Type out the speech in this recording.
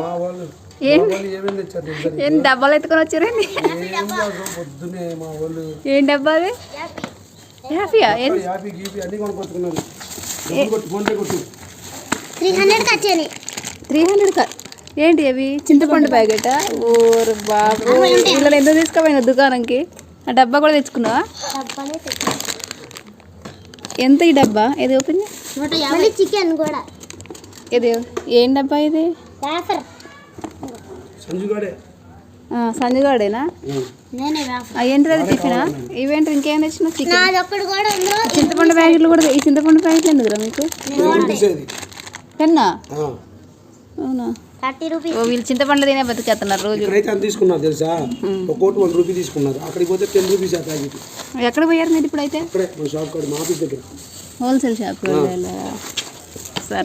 మా వాళ్ళు ఏం? డబ్బాలు ఎత్తుకొని వచ్చారండి? పొద్దునే మా వాళ్ళు ఏం డబ్బాలు? హ్యాపీయా ఏం అక్కడ యాపీ గీపీ అన్ని కొట్టు త్రీ హండ్రెడ్కి వచ్చాయి. త్రీ హండ్రెడ్ కా ఏంటి అవి? చింతపండు ప్యాకెటా ఓరు బాబు ఇలా ఎందుకు తీసుకుపోయిన దుకాణంకి? ఆ డబ్బా కూడా తెచ్చుకున్నావా? ఎంత ఈ డబ్బా? ఏది ఓపెన్ చికెన్ కూడా. ఇది ఏం డబ్బా ఇది? సంజుగాడేనా? నేనే వేఫర్ ఆ, ఏంటిది అది టిఫినా ఇవేంటి ఇంకేం తెచ్చిన చికెన్ చింతపండు ప్యాకెట్లు కూడా ఈ చింతపండు ప్యాకెట్లు ఎందుకురా మీకు? ఆ. అవునా? వీళ్ళు చింతపండు తినే బతికేస్తున్నారు రోజు. ఇక్కడైతే అంత తీసుకున్నారు తెలుసా? ఒక్కోటి వన్ రూపీ తీసుకున్నారు. అక్కడికి పోతే టెన్ రూపీస్ ఆ ప్యాకెట్. ఎక్కడ పోయారు మీరు ఇక్కడే షాప్ మా ఆఫీస్ దగ్గర. హోల్సేల్ షాప్ సరే